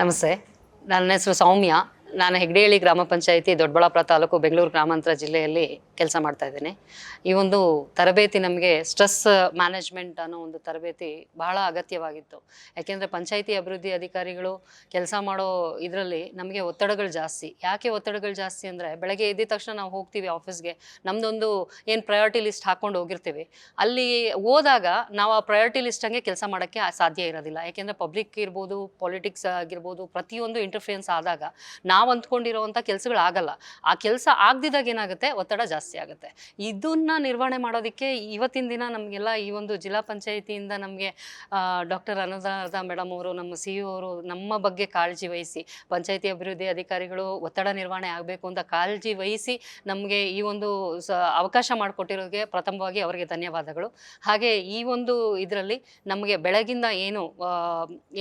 ನಮಸ್ತೆ. ನನ್ನ ಹೆಸರು ಸೌಮ್ಯ. ನಾನು ಹೆಗ್ಡೇಹಳ್ಳಿ ಗ್ರಾಮ ಪಂಚಾಯಿತಿ ದೊಡ್ಡಬಳ್ಳಾಪುರ ತಾಲೂಕು ಬೆಂಗಳೂರು ಗ್ರಾಮಾಂತರ ಜಿಲ್ಲೆಯಲ್ಲಿ ಕೆಲಸ ಮಾಡ್ತಾ ಇದ್ದೇನೆ. ಈ ಒಂದು ತರಬೇತಿ ನಮಗೆ ಸ್ಟ್ರೆಸ್ ಮ್ಯಾನೇಜ್ಮೆಂಟ್ ಅನ್ನೋ ಒಂದು ತರಬೇತಿ ಬಹಳ ಅಗತ್ಯವಾಗಿತ್ತು. ಯಾಕೆಂದರೆ ಪಂಚಾಯಿತಿ ಅಭಿವೃದ್ಧಿ ಅಧಿಕಾರಿಗಳು ಕೆಲಸ ಮಾಡೋ ಇದರಲ್ಲಿ ನಮಗೆ ಒತ್ತಡಗಳು ಜಾಸ್ತಿ. ಯಾಕೆ ಒತ್ತಡಗಳು ಜಾಸ್ತಿ ಅಂದರೆ ಬೆಳಗ್ಗೆ ಎದ್ದ ತಕ್ಷಣ ನಾವು ಹೋಗ್ತೀವಿ ಆಫೀಸ್ಗೆ ನಮ್ಮದೊಂದು ಏನು ಪ್ರಯಾರಿಟಿ ಲಿಸ್ಟ್ ಹಾಕ್ಕೊಂಡು ಹೋಗಿರ್ತೀವಿ. ಅಲ್ಲಿ ಹೋದಾಗ ನಾವು ಆ ಪ್ರಯಾರಿಟಿ ಲಿಸ್ಟ್ ಹಂಗೆ ಕೆಲಸ ಮಾಡೋಕ್ಕೆ ಸಾಧ್ಯ ಇರೋದಿಲ್ಲ. ಯಾಕೆಂದರೆ ಪಬ್ಲಿಕ್ ಇರ್ಬೋದು ಪಾಲಿಟಿಕ್ಸ್ ಆಗಿರ್ಬೋದು, ಪ್ರತಿಯೊಂದು ಇಂಟರ್ಫಿಯನ್ಸ್ ಆದಾಗ ನಾವು ಅಂದ್ಕೊಂಡಿರೋವಂಥ ಕೆಲಸಗಳು ಆಗಲ್ಲ ಆ ಕೆಲಸ ಆಗದಿದ್ದಾಗ ಏನಾಗುತ್ತೆ? ಒತ್ತಡ ಜಾಸ್ತಿ ಆಗುತ್ತೆ. ಇದನ್ನ ನಿರ್ವಹಣೆ ಮಾಡೋದಕ್ಕೆ ಇವತ್ತಿನ ದಿನ ನಮಗೆಲ್ಲ ಈ ಒಂದು ಜಿಲ್ಲಾ ಪಂಚಾಯಿತಿಯಿಂದ ನಮಗೆ ಡಾಕ್ಟರ್ ಅನುದಾನದ ಮೇಡಮ್ ಅವರು, ನಮ್ಮ ಸಿ ಇ ಅವರು ನಮ್ಮ ಬಗ್ಗೆ ಕಾಳಜಿ ವಹಿಸಿ, ಪಂಚಾಯಿತಿ ಅಭಿವೃದ್ಧಿ ಅಧಿಕಾರಿಗಳು ಒತ್ತಡ ನಿರ್ವಹಣೆ ಆಗಬೇಕು ಅಂತ ಕಾಳಜಿ ವಹಿಸಿ ನಮಗೆ ಈ ಒಂದು ಅವಕಾಶ ಮಾಡಿಕೊಟ್ಟಿರೋದಕ್ಕೆ ಪ್ರಥಮವಾಗಿ ಅವರಿಗೆ ಧನ್ಯವಾದಗಳು. ಹಾಗೆ ಈ ಒಂದು ಇದರಲ್ಲಿ ನಮಗೆ ಬೆಳಗಿಂದ ಏನು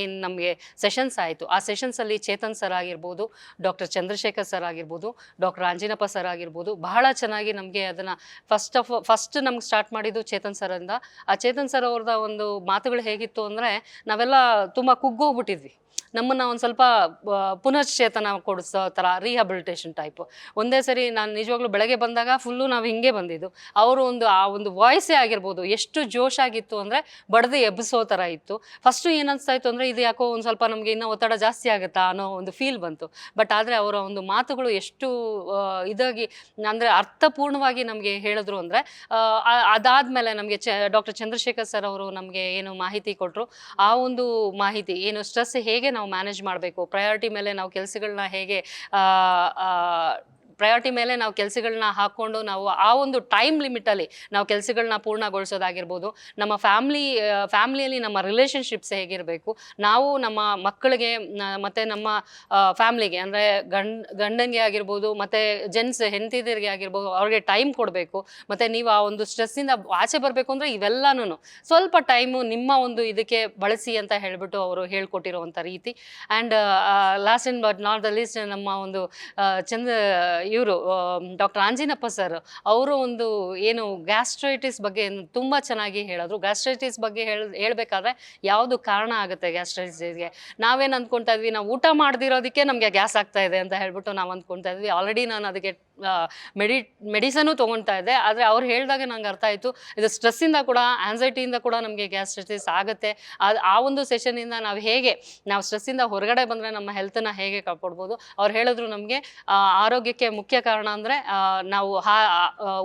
ಏನು ನಮಗೆ ಸೆಷನ್ಸ್ ಆಯಿತು. ಆ ಸೆಷನ್ಸಲ್ಲಿ ಚೇತನ್ ಸರ್ ಆಗಿರ್ಬೋದು ಡಾಕ್ಟರ್ ಚಂದ್ರಶೇಖರ್ ಸರ್ ಆಗಿರ್ಬೋದು, ಡಾಕ್ಟರ್ ಆಂಜಿನಪ್ಪ ಸರ್ ಆಗಿರ್ಬೋದು, ಬಹಳ ಚೆನ್ನಾಗಿ ನಮಗೆ ಅದನ್ನು ಫಸ್ಟ್ ಆಫ್ ಫಸ್ಟ್ ನಮ್ಗೆ ಸ್ಟಾರ್ಟ್ ಮಾಡಿದ್ದು ಚೇತನ್ ಸರ್ ಅಂದ. ಆ ಚೇತನ್ ಸರ್ ಅವ್ರದ ಒಂದು ಮಾತುಗಳು ಹೇಗಿತ್ತು ಅಂದರೆ, ನಾವೆಲ್ಲ ತುಂಬ ಕುಗ್ಗೋಗ್ಬಿಟ್ಟಿದ್ವಿ. ನಮ್ಮನ್ನು ಒಂದು ಸ್ವಲ್ಪ ಪುನಶ್ಚೇತನ ಕೊಡಿಸೋ ಥರ ರಿಹಬಿಲಿಟೇಷನ್ ಟೈಪು ಒಂದೇ ಸರಿ ನಾನು ನಿಜವಾಗ್ಲೂ ಬೆಳಗ್ಗೆ ಬಂದಾಗ ಫುಲ್ಲು ನಾವು ಹಿಂಗೆ ಬಂದಿದ್ದು. ಅವರು ಒಂದು, ಆ ಒಂದು ವಾಯ್ಸೇ ಆಗಿರ್ಬೋದು, ಎಷ್ಟು ಜೋಶ್ ಆಗಿತ್ತು ಅಂದರೆ ಬಡ್ದು ಎಬ್ಬಿಸೋ ಥರ ಇತ್ತು. ಫಸ್ಟು ಏನು ಅನಿಸ್ತಾ ಇತ್ತು ಅಂದರೆ ಇದು ಯಾಕೋ ಒಂದು ಸ್ವಲ್ಪ ನಮಗೆ ಇನ್ನೂ ಒತ್ತಡ ಜಾಸ್ತಿ ಆಗುತ್ತಾ ಅನ್ನೋ ಒಂದು ಫೀಲ್ ಬಂತು. ಬಟ್ ಆದರೆ ಅವರ ಒಂದು ಮಾತುಗಳು ಎಷ್ಟು ಇದಾಗಿ, ಅಂದರೆ ಅರ್ಥಪೂರ್ಣವಾಗಿ ನಮಗೆ ಹೇಳಿದ್ರು ಅಂದರೆ ಅದಾದಮೇಲೆ ನಮಗೆ ಚ ಡಾಕ್ಟರ್ ಚಂದ್ರಶೇಖರ್ ಸರ್ ಅವರು ನಮಗೆ ಏನು ಮಾಹಿತಿ ಕೊಟ್ಟರು ಆ ಒಂದು ಮಾಹಿತಿ, ಏನು ಸ್ಟ್ರೆಸ್ ಹೇಗೆ ನಾವು ಮ್ಯಾನೇಜ್ ಮಾಡಬೇಕು? ಪ್ರಯಾರಿಟಿ ಮೇಲೆ ನಾವು ಕೆಲಸಗಳನ್ನ ಹೇಗೆ ಪ್ರಯಾರಿಟಿ ಮೇಲೆ ನಾವು ಕೆಲಸಗಳನ್ನ ಹಾಕ್ಕೊಂಡು ನಾವು ಆ ಒಂದು ಟೈಮ್ ಲಿಮಿಟಲ್ಲಿ ನಾವು ಕೆಲಸಗಳನ್ನ ಪೂರ್ಣಗೊಳಿಸೋದಾಗಿರ್ಬೋದು, ನಮ್ಮ ಫ್ಯಾಮ್ಲಿ ಫ್ಯಾಮ್ಲಿಯಲ್ಲಿ ನಮ್ಮ ರಿಲೇಷನ್ಶಿಪ್ಸ್ ಹೇಗಿರಬೇಕು, ನಾವು ನಮ್ಮ ಮಕ್ಕಳಿಗೆ ಮತ್ತು ನಮ್ಮ ಫ್ಯಾಮ್ಲಿಗೆ ಅಂದರೆ ಗಂಡ, ಗಂಡನಿಗೆ ಆಗಿರ್ಬೋದು, ಮತ್ತು ಜೆಂಟ್ಸ್ ಹೆಂಡತಿದರಿಗೆ ಆಗಿರ್ಬೋದು, ಅವ್ರಿಗೆ ಟೈಮ್ ಕೊಡಬೇಕು, ಮತ್ತು ನೀವು ಆ ಒಂದು ಸ್ಟ್ರೆಸ್ಸಿಂದ ಆಚೆ ಬರಬೇಕು ಅಂದರೆ ಇವೆಲ್ಲನೂ ಸ್ವಲ್ಪ ಟೈಮು ನಿಮ್ಮ ಒಂದು ಇದಕ್ಕೆ ಬಳಸಿ ಅಂತ ಹೇಳಿಬಿಟ್ಟು ಅವರು ಹೇಳ್ಕೊಟ್ಟಿರುವಂಥ ರೀತಿ. And last in but not the least ನಮ್ಮ ಒಂದು ಚಂದ ಇವರು ಡಾಕ್ಟರ್ ಆಂಜಿನಪ್ಪ ಸರ್, ಅವರು ಒಂದು ಏನು ಗ್ಯಾಸ್ಟ್ರೈಟಿಸ್ ಬಗ್ಗೆ ತುಂಬ ಚೆನ್ನಾಗಿ ಹೇಳಿದ್ರು. ಗ್ಯಾಸ್ಟ್ರೈಟಿಸ್ ಬಗ್ಗೆ ಹೇಳ, ಹೇಳಬೇಕಾದ್ರೆ ಯಾವುದು ಕಾರಣ ಆಗುತ್ತೆ ಗ್ಯಾಸ್ಟ್ರೈಟಿಸ್ಗೆ? ನಾವೇನು ಅಂದ್ಕೊಳ್ತಾ ಇದ್ವಿ, ನಾವು ಊಟ ಮಾಡದಿರೋದಕ್ಕೆ ನಮಗೆ ಗ್ಯಾಸ್ ಆಗ್ತಾ ಇದೆ ಅಂತ ಹೇಳ್ಬಿಟ್ಟು ನಾವು ಅಂದ್ಕೊಳ್ತಾ ಇದ್ವಿ. ಆಲ್ರೆಡಿ ನಾನು ಅದಕ್ಕೆ ಮೆಡಿ ಮೆಡಿಸನ್ನು ತೊಗೊಳ್ತಾ ಇದ್ದೆ ಆದರೆ ಅವ್ರು ಹೇಳಿದಾಗ ನಂಗೆ ಅರ್ಥ ಆಯಿತು. ಇದು ಸ್ಟ್ರೆಸ್ಸಿಂದ ಕೂಡ ಆ್ಯನ್ಸೈಟಿಯಿಂದ ಕೂಡ ನಮಗೆ ಗ್ಯಾಸ್ಟ್ರೈಟಿಸ್ ಆಗುತ್ತೆ. ಅದು ಆ ಒಂದು ಸೆಷನಿಂದ ನಾವು ಹೇಗೆ, ನಾವು ಸ್ಟ್ರೆಸ್ಸಿಂದ ಹೊರಗಡೆ ಬಂದರೆ ನಮ್ಮ ಹೆಲ್ತನ್ನು ಹೇಗೆ ಕಾಪಾಡ್ಬೋದು? ಅವ್ರು ಹೇಳಿದ್ರು ನಮಗೆ ಆರೋಗ್ಯಕ್ಕೆ ಮುಖ್ಯ ಕಾರಣ ಅಂದರೆ ನಾವು ಹಾ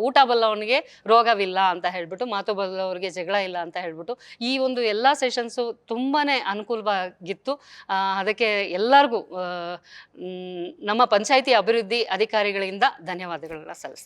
ಊಟ ಬಲ್ಲವನಿಗೆ ರೋಗವಿಲ್ಲ ಅಂತ ಹೇಳಿಬಿಟ್ಟು, ಮಾತು ಬಲ್ಲವ್ರಿಗೆ ಜಗಳ ಇಲ್ಲ ಅಂತ ಹೇಳಿಬಿಟ್ಟು, ಈ ಒಂದು ಎಲ್ಲ ಸೆಷನ್ಸು ತುಂಬಾ ಅನುಕೂಲವಾಗಿತ್ತು. ಅದಕ್ಕೆ ಎಲ್ಲರಿಗೂ ನಮ್ಮ ಪಂಚಾಯಿತಿ ಅಭಿವೃದ್ಧಿ ಅಧಿಕಾರಿಗಳಿಂದ ಧನ್ಯವಾದಗಳನ್ನ ಸಲ್ಲಿಸ್ತೀನಿ